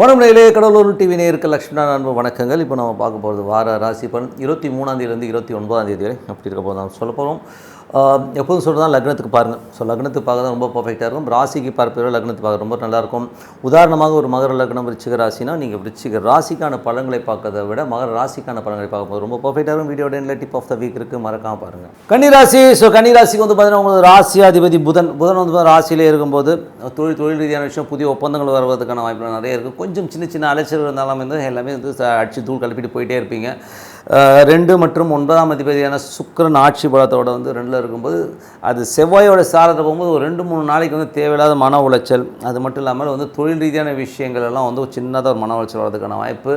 வணக்கம் நேயர்களே கடலூர் டிவி நேருக்கு லக்ஷ்மணா அன்பு வணக்கங்கள். இப்போ நம்ம பார்க்க போகிறது வார ராசி பலன். இருபத்தி மூணாம் தேதியிலேருந்து இருபத்தி ஒன்பதாம் தேதி வரை அப்படி இருக்க போது சொல்ல போகிறோம் எப்போதும் சொல்கிறதா லக்னத்துக்கு பாருங்கள் ஸோ லக்னத்துக்கு பார்க்க தான் ரொம்ப பர்ஃபெக்டாக இருக்கும். ராசிக்கு பார்ப்பதை லக்னத்துக்கு பார்க்க ரொம்ப நல்லாயிருக்கும். உதாரணமாக ஒரு மகர லக்னம் விருச்சிக ராசினா நீங்கள் விருச்சிக ராசிக்கான பழங்களை பார்க்கறத விட மகர ராசிக்கான பழங்களை பார்க்கும்போது ரொம்ப பர்ஃபெக்டாக இருக்கும். வீடியோட எண்டில் டிப் ஆஃப் த வீக் இருக்குது மறக்காமல் பாருங்கள் கன்னிராசி ஸோ கன்னிராசிக்கு வந்து பார்த்தீங்கன்னா உங்களுக்கு ராசியாதிபதி புதன். புதன் வந்து ராசியிலே இருக்கும்போது தொழில் தொழில் ரீதியான விஷயம் புதிய ஒப்பந்தங்கள் வருவதற்கான வாய்ப்புகள் நிறைய இருக்குது கொஞ்சம் சின்ன சின்ன அலைச்சல் இருந்தாலும் வந்து எல்லாமே வந்து அடித்து அடிச்சு தூள் கலப்பிட்டு போயிட்டே இருப்பீங்க. ரெண்டு மற்றும் ஒன்பதாம் அதிபதியான சுக்கிரன் ஆட்சி பலத்தோட வந்து ரெண்டில் இருக்கும்போது அது செவ்வாயோட சாரத்தை போகும்போது ஒரு ரெண்டு மூணு நாளைக்கு வந்து தேவையில்லாத மன உளைச்சல். அது மட்டும் இல்லாமல் வந்து தொழில் ரீதியான விஷயங்கள் எல்லாம் வந்து ஒரு சின்னதாக ஒரு மன உளைச்சல் வரதுக்கான வாய்ப்பு.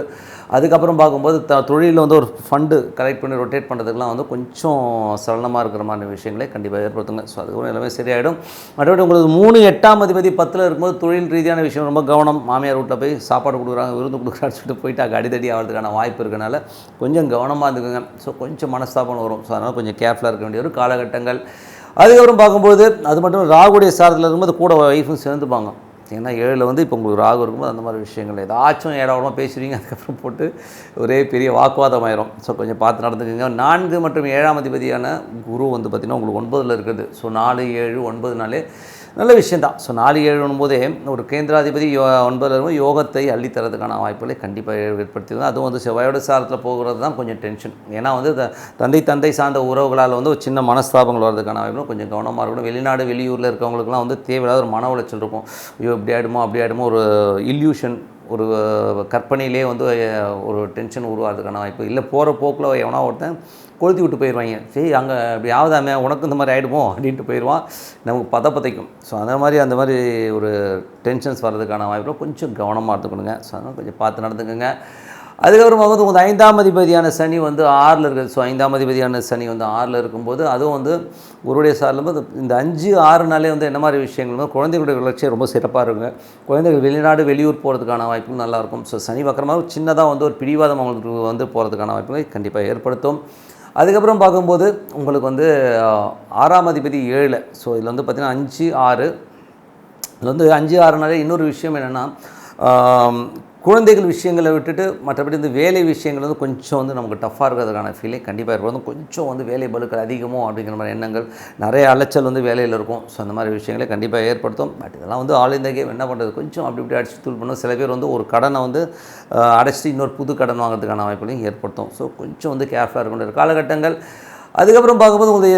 அதுக்கப்புறம் பார்க்கும்போது த தொழிலில் வந்து ஒரு ஃபண்டு கலெக்ட் பண்ணி ரொட்டேட் பண்ணுறதுக்குலாம் வந்து கொஞ்சம் சலனமாக இருக்கிற மாதிரி விஷயங்களை கண்டிப்பாக ஏற்படுத்துங்க. ஸோ அதுக்கப்புறம் எல்லாமே சரியாயிடும். மற்றபடி உங்களுக்கு மூணு எட்டாம் அதிபதி பத்தில் இருக்கும்போது தொழில் ரீதியான விஷயம் ரொம்ப கவனம். மாமியார் வீட்டில் போய் சாப்பாடு கொடுக்குறாங்க விருந்து கொடுக்குறான்னு சொல்லிட்டு போயிட்டு அங்கே அடிதடி ஆகிறதுக்கான வாய்ப்பு இருக்கனால கொஞ்சம் கவனமாக இருந்துக்குங்க. ஸோ கொஞ்சம் மனஸ்தாபம் வரும். ஸோ அதனால் கொஞ்சம் கேர்ஃபுல்லாக இருக்க வேண்டிய ஒரு காலகட்டங்கள். அதுக்கப்புறம் பார்க்கும்போது அது மட்டும் ராகுடைய சாரத்தில் இருக்கும்போது கூட ஒய்ஃபும் சேர்ந்துப்பாங்க. பார்த்தீங்கன்னா ஏழில் வந்து இப்போ உங்களுக்கு ராகு இருக்கும்போது அந்த மாதிரி விஷயங்கள். ஏதாச்சும் ஏடாவடமாக பேசுவீங்க அதுக்கப்புறம் போட்டு ஒரே பெரிய வாக்குவாதம் ஆயிரும். ஸோ கொஞ்சம் பார்த்து நடந்துக்கோங்க. நான்கு மற்றும் ஏழாம் அதிபதியான குரு வந்து பார்த்திங்கன்னா உங்களுக்கு ஒன்பதில் இருக்குது ஸோ நாலு ஏழு ஒன்பதுனாலே நல்ல விஷயந்தான். ஸோ நாலு ஏழு போதே ஒரு கேந்திராதிபதி யோ ஒன்பதில் யோகத்தை அள்ளித்தரதுக்கான வாய்ப்புகளை கண்டிப்பாக ஏற்படுத்திடுது அதுவும் வந்து செவ்வாயோட சாரத்தில் போகிறது தான் கொஞ்சம் டென்ஷன் ஏன்னா வந்து தந்தை தந்தை சார்ந்த உறவுகளால் வந்து ஒரு சின்ன மனஸ்தாபங்கள் வரதுக்கான வாய்ப்பு கொஞ்சம் கவனமாக இருக்கணும். வெளிநாடு வெளியூரில் இருக்கவங்களுக்குலாம் வந்து தேவையில்லாத ஒரு மன உளைச்சல் இருக்கும். ஐயோ இப்படி ஆகிடுமோ அப்படி ஆகிடுமோ ஒரு இல்யூஷன் ஒரு கற்பனையிலே வந்து ஒரு டென்ஷன் உருவாகிறதுக்கான வாய்ப்பு. இல்லை போகிற போக்கில் எவனா ஒருத்தன் கொளுத்தி விட்டு போயிடுவாங்க. சரி அங்கே அப்படி ஆகுதாமே உனக்கு இந்த மாதிரி ஆகிடுமோ அப்படின்ட்டு போயிடுவான். நமக்கு பதப்பதைக்கும். ஸோ அந்த மாதிரி அந்த மாதிரி ஒரு டென்ஷன்ஸ் வர்றதுக்கான வாய்ப்பு கொஞ்சம் கவனமாக இருந்துக்கணுங்க ஸோ அதனால் கொஞ்சம் பார்த்து நடந்துக்கோங்க. அதுக்கப்புறம் வந்து உங்கள் ஐந்தாம் அதிபதியான சனி வந்து ஆறில் இருக்குது ஸோ ஐந்தாம் அதிபதியான சனி வந்து ஆறில் இருக்கும்போது அதுவும் வந்து உருடைய சாரில் வந்து இந்த அஞ்சு ஆறு நாளே வந்து என்ன மாதிரி விஷயங்கள் வந்து குழந்தைகளுடைய வளர்ச்சி ரொம்ப சிறப்பாக இருக்குங்க. குழந்தைகள் வெளிநாடு வெளியூர் போகிறதுக்கான வாய்ப்பும் நல்லாயிருக்கும் ஸோ சனி வக்கரமாக சின்னதாக வந்து ஒரு பிடிவாதம் அவங்களுக்கு வந்து போகிறதுக்கான வாய்ப்புகளை கண்டிப்பாக ஏற்படுத்தும். அதுக்கப்புறம் பார்க்கும்போது உங்களுக்கு வந்து ஆறாம் அதிபதி ஏழு ஸோ இதில் வந்து பார்த்திங்கன்னா அஞ்சு ஆறு. இதில் வந்து அஞ்சு ஆறு நாளே இன்னொரு விஷயம் என்னென்னா குழந்தைகள் விஷயங்களை விட்டுட்டு மற்றபடி இந்த வேலை விஷயங்கள் வந்து கொஞ்சம் வந்து நமக்கு டஃப்பாக இருக்கிறதுக்கான ஃபீலிங் கண்டிப்பாக இருக்கும். கொஞ்சம் வந்து வேலை பலுக்கள் அதிகமோ அப்படிங்கிற மாதிரி எண்ணங்கள் நிறைய அலைச்சல் வந்து வேலையில் இருக்கும். ஸோ அந்த மாதிரி விஷயங்களை கண்டிப்பாக ஏற்படுத்தும். பட் இதெல்லாம் வந்து ஆல் இந்த கேம் என்ன பண்ணுறது கொஞ்சம் அப்படி இப்படி அடிச்சு தூள் பண்ணும் சில பேர் வந்து ஒரு கடனை வந்து அடைச்சிட்டு இன்னொரு புது கடன் வாங்குறதுக்கான வாய்ப்புகளையும் ஏற்படுத்தும். ஸோ கொஞ்சம் வந்து கேர்ஃபுல்லாக இருக்கின்ற காலகட்டங்கள் அதுக்கப்புறம் பார்க்கும்போது உங்களுடைய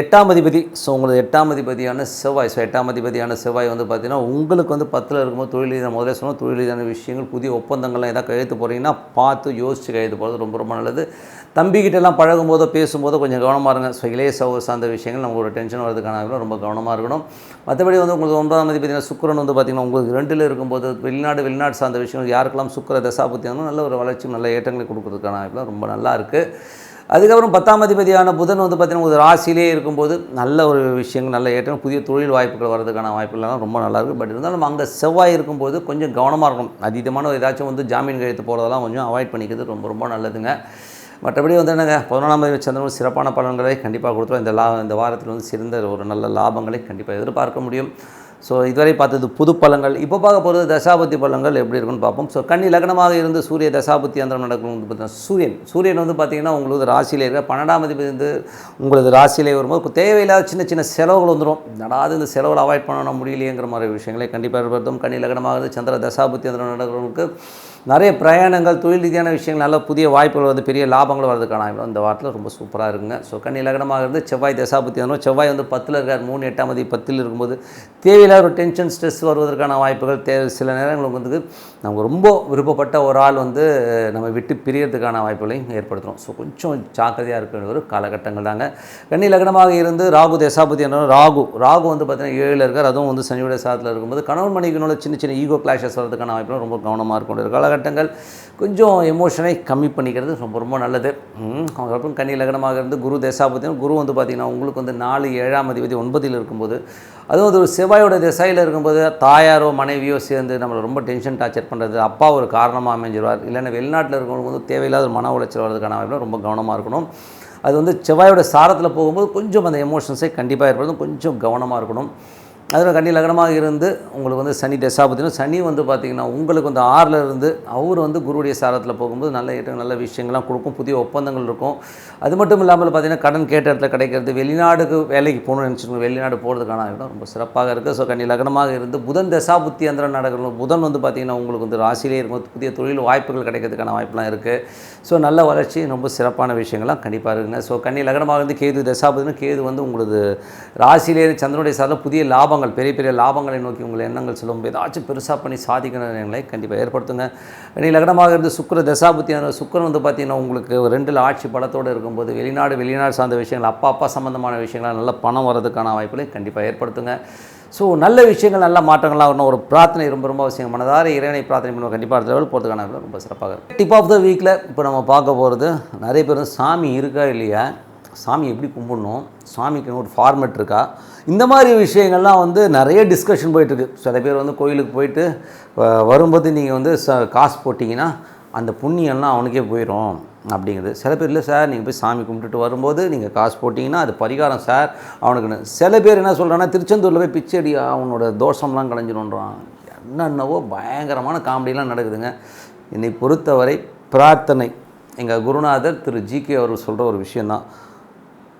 எட்டாம் அதிபதி ஸோ உங்களுடைய எட்டாம் அதிபதியான செவ்வாய் ஸோ எட்டாம் அதிபதியான செவ்வாய் வந்து பார்த்தீங்கன்னா உங்களுக்கு வந்து பத்தில் இருக்கும்போது தொழில் ரீதியான முதல்ல சொன்னால் தொழில் ரீதியான விஷயங்கள் புதிய ஒப்பந்தங்கள்லாம் எதாவது கையெழுத்து போகிறீங்கன்னா பார்த்து யோசித்து கையெழுத்து போகிறது ரொம்ப ரொம்ப நல்லது. தம்பிக்கிட்டெல்லாம் பழகும்போதோ பேசும்போதோ கொஞ்சம் கவனமாக இருங்க. ஸோ இளைய சகோ சார்ந்த விஷயங்கள் நமக்கு ஒரு டென்ஷன் வரதுக்கான ரொம்ப கவனமாக இருக்கணும். மற்றபடி வந்து உங்களுக்கு ஒன்பதாம் அதிபதினா சுக்கரன் வந்து பார்த்திங்கன்னா உங்களுக்கு ரெண்டில் இருக்கும்போது வெளிநாடு வெளிநாடு சார்ந்த விஷயங்கள் யாருக்கெல்லாம் சுக்கர தசாபுத்தி வந்து நல்ல ஒரு வளர்ச்சி நல்ல ஏற்றங்களை கொடுக்குறதுக்கான வாய்ப்புலாம் ரொம்ப நல்லா இருக்குது அதுக்கப்புறம் பத்தாம் அதிபதியான புதன் வந்து பார்த்திங்கன்னா ஒரு ராசியிலே இருக்கும்போது நல்ல ஒரு விஷயங்கள் நல்ல ஏற்றம் புதிய தொழில் வாய்ப்புகள் வரதுக்கான வாய்ப்புகள்லாம் ரொம்ப நல்லாயிருக்கும் பட் இருந்தாலும் அங்கே செவ்வாய் இருக்கும்போது கொஞ்சம் கவனமாக இருக்கணும். அதீதமான ஏதாச்சும் வந்து ஜாமீன் கழித்து போகிறதெல்லாம் கொஞ்சம் அவாய்ட் பண்ணிக்கிறது ரொம்ப ரொம்ப நல்லதுங்க. மற்றபடி வந்து என்னங்க பதினொன்றாம் தேதி சந்திரன் சிறப்பான பலன்களை கண்டிப்பாக கொடுத்துரும். இந்த லா இந்த வாரத்தில் வந்து சிறந்த ஒரு நல்ல லாபங்களை கண்டிப்பாக எதிர்பார்க்க முடியும். ஸோ இதுவரை பார்த்தது புது பலங்கள் இப்போ பார்க்க போகிறது தசாபத்தி பலங்கள் எப்படி இருக்குன்னு பார்ப்போம். ஸோ கன்னி லக்னமாக இருந்து சூரிய தசாபத்தி அந்தரம் நடக்கும் வந்து பார்த்தீங்கன்னா சூரியன். சூரியன் வந்து பார்த்தீங்கன்னா உங்களுக்கு ராசியிலே இருக்க பன்னெண்டாம் அதிபதி வந்து உங்களது ராசியிலே வரும்போது தேவையில்லாத சின்ன சின்ன செலவுகள் வந்துடும் நடாது இந்த செலவுகள் அவாய்ட் பண்ண முடியலையேங்கிற மாதிரி விஷயங்களை கண்டிப்பாக ஏற்படுத்தும் கன்னி லக்னமாக இருந்து சந்திர தசாபத்தி அந்தரம் நடக்கிறவங்களுக்கு நிறைய பிரயாணங்கள் தொழில் ரீதியான விஷயங்கள் நல்ல புதிய வாய்ப்புகள் வந்து பெரிய லாபங்கள் வரதுக்கான இந்த வாரத்தில் ரொம்ப சூப்பராக இருக்குங்க. ஸோ கன்னி லக்னமாக இருந்து செவ்வாய் தசாபத்தி அந்தரம் செவ்வாய் வந்து பத்தில் இருக்கார். மூணு எட்டாம் தேதி பத்தில் இருக்கும்போது தேவையில்லாத ஒரு டென்ஷன் ஸ்ட்ரெஸ் வருவதற்கான வாய்ப்புகள் தே சில நேரங்களுக்கு வந்து நமக்கு ரொம்ப விருப்பப்பட்ட ஒரு ஆள் வந்து நம்ம விட்டு பிரியறதுக்கான வாய்ப்புகளையும் ஏற்படுத்துகிறோம் ஸோ கொஞ்சம் ஜாக்கிரதையாக இருக்க வேண்டிய ஒரு காலகட்டங்கள் தாங்க. கன்னி லக்னமாக இருந்து ராகு தசாபதி என்ற ராகு ராகு வந்து பார்த்திங்கன்னா ஏழில் இருக்கார். அதுவும் வந்து சனியுடைய சாதத்தில் இருக்கும்போது கணவன் மனைவினோட சின்ன சின்ன ஈகோ கிளாஷஸ் வரதுக்கான வாய்ப்புகள் ரொம்ப கவனமாக இருக்க வேண்டிய ஒரு காலகட்டங்கள். கொஞ்சம் எமோஷனை கம்மி பண்ணிக்கிறது ரொம்ப ரொம்ப நல்லது. ம், அதுக்கப்புறம் கன்னி லக்னமாக இருந்து குரு தசாபத்தியும் குரு வந்து பார்த்திங்கன்னா உங்களுக்கு வந்து நாலு ஏழாம் அதிபதி ஒன்பதில் இருக்கும்போது அதுவும் அது ஒரு செவ்வாயோட திசையில் இருக்கும்போது தாயாரோ மனைவியோ சேர்ந்து நம்மளை ரொம்ப டென்ஷன் டார்ச்சர் பண்ணுறது அப்பா ஒரு காரணமாக அமைஞ்சிருவார். இல்லைன்னா வெளிநாட்டில் இருக்கிறவங்க வந்து தேவையில்லாத ஒரு மன உளைச்சல் வர்றதுக்கான வாய்ப்பில் ரொம்ப கவனமாக இருக்கணும். அது வந்து செவ்வாயோட சாரத்தில் போகும்போது கொஞ்சம் அந்த எமோஷன்ஸை கண்டிப்பாக ஏற்படுத்தும் கொஞ்சம் கவனமாக இருக்கணும். அதில் கன்னி லக்னமாக இருந்து உங்களுக்கு வந்து சனி தசாபத்தினும் சனி வந்து பார்த்திங்கன்னா உங்களுக்கு வந்து ஆறில் இருந்து அவர் வந்து குருவுடைய சாரத்தில் போகும்போது நல்ல ஏற்ற நல்ல விஷயங்கள்லாம் கொடுக்கும் புதிய ஒப்பந்தங்கள் இருக்கும். அது மட்டும் இல்லாமல் பார்த்திங்கன்னா கடன் கேட்ட இடத்துல கிடைக்கிறது வெளிநாடுக்கு வேலைக்கு போகணும்னு நினச்சிக்கோங்க வெளிநாடு போகிறதுக்கான இடம் ரொம்ப சிறப்பாக இருக்குது ஸோ கன்னி லக்னமாக இருந்து புதன் தசாபுத்தி அந்த நடக்கணும் புதன் வந்து பார்த்திங்கன்னா உங்களுக்கு வந்து ராசியிலே இருக்கும். புதிய தொழில் வாய்ப்புகள் கிடைக்கிறதுக்கான வாய்ப்புலாம் இருக்குது ஸோ நல்ல வளர்ச்சி ரொம்ப சிறப்பான விஷயங்கள்லாம் கண்டிப்பாக இருக்குங்க. ஸோ கன்னி லக்னமாக இருந்து கேது தசாபதினு கேது வந்து உங்களுக்கு ராசியிலே சந்திரனுடைய சார்ந்த புதிய லாபம் லாபங்கள் பெரிய பெரிய லாபங்களை நோக்கி உங்கள் எண்ணங்கள் செல்லும் ஏதாச்சும் பெருசாக பண்ணி சாதிக்கிற எண்ணங்களை கண்டிப்பாக ஏற்படுத்துங்க. இனி லக்னமாக இருந்து சுக்கர தசாபுத்தியான சுக்கரன் வந்து பார்த்திங்கன்னா உங்களுக்கு ரெண்டில் ஆட்சி பலத்தோடு இருக்கும்போது வெளிநாடு வெளிநாடு சார்ந்த விஷயங்கள் அப்பா அப்பா சம்மந்தமான விஷயங்களாக நல்ல பணம் வரதுக்கான வாய்ப்புகளை கண்டிப்பாக ஏற்படுத்துங்க. ஸோ நல்ல விஷயங்கள் நல்ல மாற்றங்களாக வரணும். ஒரு பிரார்த்தனை ரொம்ப ரொம்ப அவசியம். மனதார இறைவனை பிரார்த்தனை பண்ணுவோம். கண்டிப்பாக அடுத்த லெவல் போகிறதுக்கான ரொம்ப சிறப்பாக டிப் ஆஃப் த வீக்கில் இப்போ நம்ம பார்க்க போகிறது நிறைய பேர் சாமி இருக்கா இல்லையா? சாமி எப்படி கும்பிடணும்? சாமிக்கு ஒரு ஃபார்மெட் இருக்கா? இந்த மாதிரி விஷயங்கள்லாம் வந்து நிறைய டிஸ்கஷன் போயிட்டுருக்கு. சில பேர் வந்து கோயிலுக்கு போயிட்டு வரும்போது நீங்கள் வந்து ச காசு போட்டிங்கன்னா அந்த புண்ணியம்லாம் அவனுக்கே போயிடும் அப்படிங்கிறது. சில பேர் இல்லை சார் நீங்கள் போய் சாமி கும்பிட்டுட்டு வரும்போது நீங்கள் காசு போட்டிங்கன்னா அது பரிகாரம் சார் அவனுக்குன்னு. சில பேர் என்ன சொல்கிறான்னா திருச்செந்தூரில் போய் பிச்சடி அவனோட தோஷம்லாம் கலைஞ்சிடும்ன்றான் என்னென்னவோ பயங்கரமான காமெடிலாம் நடக்குதுங்க. என்னை பொறுத்தவரை பிரார்த்தனை. எங்கள் குருநாதர் திரு ஜிகே அவர்கள் சொல்கிற ஒரு விஷயந்தான்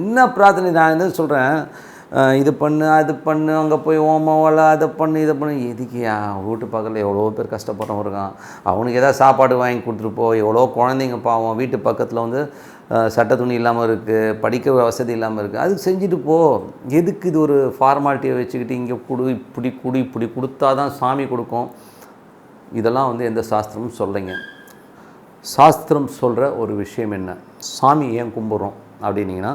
என்ன பிரார்த்தனை? நான் என்ன சொல்கிறேன் இது பண்ணு அது பண்ணு அங்கே போய் ஓமம் அதை பண்ணு இதை பண்ணு. எதுக்கு வீட்டு பக்கத்தில் எவ்வளோ பேர் கஷ்டப்படுறவன் இருக்கான் அவனுக்கு எதாவது சாப்பாடு வாங்கி கொடுத்துட்டு போ. எவ்வளோ குழந்தைங்க பாவம். வீட்டு பக்கத்தில் வந்து சட்ட சட்டை துணி இல்லாமல் இருக்குது படிக்க வசதி இல்லாமல் இருக்குது அதுக்கு செஞ்சுட்டு போ. எதுக்கு இது ஒரு ஃபார்மாலிட்டியை வச்சுக்கிட்டு இங்கே கொடு இப்படி குடி இப்படி கொடுத்தா தான் சாமி கொடுக்கும்? இதெல்லாம் வந்து எந்த சாஸ்திரமும் சொல்லைங்க சாஸ்திரம் சொல்கிற ஒரு விஷயம் என்ன? சாமி ஏன் கும்பிட்றோம்? அப்படின்னீங்கன்னா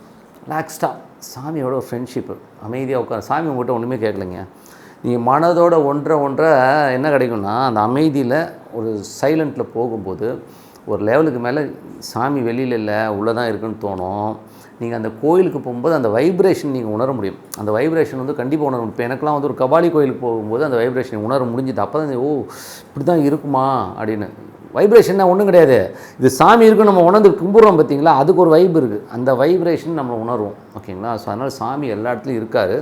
ரிலாக்ஸ்டாக சாமியோட ஃப்ரெண்ட்ஷிப்பு அமைதியாக உட்கார. சாமி உங்கள்கிட்ட ஒன்றுமே கேட்கலைங்க. நீங்கள் மனதோட ஒன்றை ஒன்றை என்ன கிடைக்கும்னா அந்த அமைதியில் ஒரு சைலண்ட்டில் போகும்போது ஒரு லெவலுக்கு மேலே சாமி வெளியில் இல்லை உள்ளே தான் இருக்குன்னு தோணும். நீங்கள் அந்த கோயிலுக்கு போகும்போது அந்த வைப்ரேஷன் நீங்கள் உணர முடியும். அந்த வைப்ரேஷன் வந்து கண்டிப்பாக உணர முடியும். இப்போ எனக்குலாம் வந்து ஒரு கபாலி கோயிலுக்கு போகும்போது அந்த வைப்ரேஷன் உணர முடிஞ்சுது. அப்போ தான் ஓ இப்படி தான் இருக்குமா? அப்படின்னு. வைப்ரேஷன்னா ஒன்றும் கிடையாது. இது சாமி இருக்கு நம்ம உணர்ந்து கும்பிட்றோம் பார்த்தீங்களா அதுக்கு ஒரு வைப் இருக்குது அந்த வைப்ரேஷன் நம்ம உணர்வோம். ஓகேங்களா? ஸோ அதனால் சாமி எல்லா இடத்துலையும் இருக்கார்.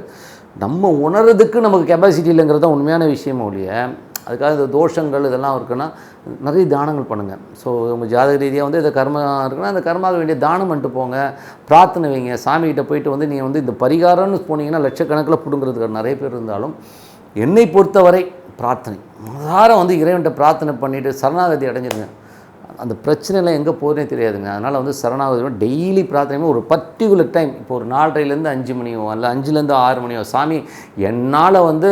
நம்ம உணர்றதுக்கு நமக்கு கெப்பாசிட்டி இல்லைங்கிறது தான் உண்மையான விஷயமும் ஒழிய அதுக்காக இந்த தோஷங்கள் இதெல்லாம் இருக்குன்னா நிறைய தானங்கள் பண்ணுங்கள் ஸோ உங்கள் ஜாதக ரீதியாக வந்து இந்த கர்மம் இருக்குன்னா அந்த கர்மாவுக்கு வேண்டிய தானம் பண்ணிட்டு போங்க. பிரார்த்தனை வைங்க. சாமிகிட்ட போயிட்டு வந்து நீங்கள் வந்து இந்த பரிகாரம்னு போனீங்கன்னா லட்சக்கணக்கில் பிடுங்கிறதுக்கு நிறைய பேர் இருந்தாலும் என்னை பொறுத்தவரை பிரார்த்தனை. மனதார வந்து இறைவன்கிட்ட பிரார்த்தனை பண்ணிவிட்டு சரணாகதி அடைஞ்சிருங்க. அந்த பிரச்சனைலாம் எங்கே போகிறதே தெரியாதுங்க. அதனால் வந்து சரணாகதி டெய்லி பிரார்த்தனை ஒரு பர்டிகுலர் டைம். இப்போ ஒரு நாலரைலேருந்து அஞ்சு மணியோ அல்ல அஞ்சுலேருந்து ஆறு மணியோ சாமி என்னால் வந்து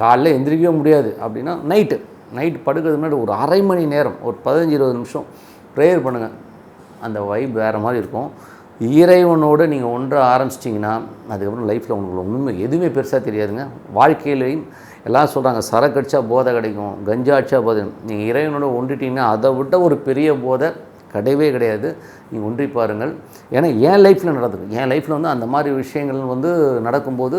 காலைல எந்திரிக்கவே முடியாது. அப்படின்னா நைட்டு. நைட் படுக்கிறதுக்கு முன்னாடி ஒரு அரை மணி நேரம் ஒரு பதினஞ்சு இருபது நிமிஷம் ப்ரேயர் பண்ணுங்கள் அந்த வைப் வேறு மாதிரி இருக்கும். இறைவனோடு நீங்கள் ஒன்று ஆரம்பிச்சிட்டிங்கன்னா அதுக்கப்புறம் லைஃப்பில் உங்களுக்கு ஒன்றுமே எதுவுமே பெருசாக தெரியாதுங்க. வாழ்க்கையிலையும் எல்லாம் சொல்கிறாங்க சரக்கு அடித்தா போதை கிடைக்கும் கஞ்சா அடிச்சா போதை. நீங்கள் இறைவனோட ஒன்றுட்டிங்கன்னா அதை விட ஒரு பெரிய போதை கிடையவே கிடையாது. நீங்கள் ஒன்றி பாருங்கள். ஏன்னா என் லைஃப்பில் நடந்தது. என் லைஃப்பில் வந்து அந்த மாதிரி விஷயங்கள் வந்து நடக்கும்போது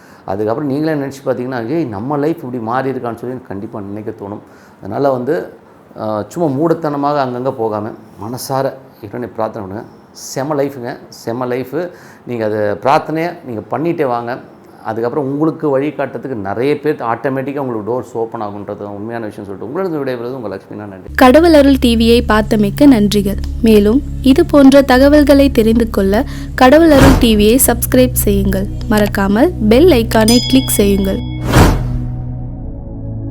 அதுக்கப்புறம் நீங்களே நினச்சி பார்த்தீங்கன்னா ஏய் நம்ம லைஃப் இப்படி மாறி இருக்கான்னு சொல்லி கண்டிப்பாக நினைக்க தோணும். அதனால் வந்து சும்மா மூடத்தனமாக அங்கங்கே போகாமல் மனசார இறைவனை பிரார்த்தனை பண்ணுங்கள் செம லைஃபுங்க செம லைஃபு நீங்கள் அதை பிரார்த்தனையை நீங்கள் பண்ணிகிட்டே வாங்க. அதுக்கப்புறம் உங்களுக்கு வழிகாட்டுறதுக்கு நிறைய பேர் ஆட்டோமேட்டிக்காக உங்களுக்கு டோர்ஸ் ஓப்பன் ஆகுன்றது உண்மையான விஷயம் சொல்லிட்டு உங்களுக்கு விடைபெறுவது உங்கள் லட்சுமினா நன்றி. கடவுள் அருள் டிவியை பார்த்தமைக்க நன்றிகள். மேலும் இது போன்ற தகவல்களை தெரிந்து கொள்ள கடவுள் அருள் டிவியை சப்ஸ்கிரைப் செய்யுங்கள். மறக்காமல் பெல் ஐக்கானை கிளிக் செய்யுங்கள்.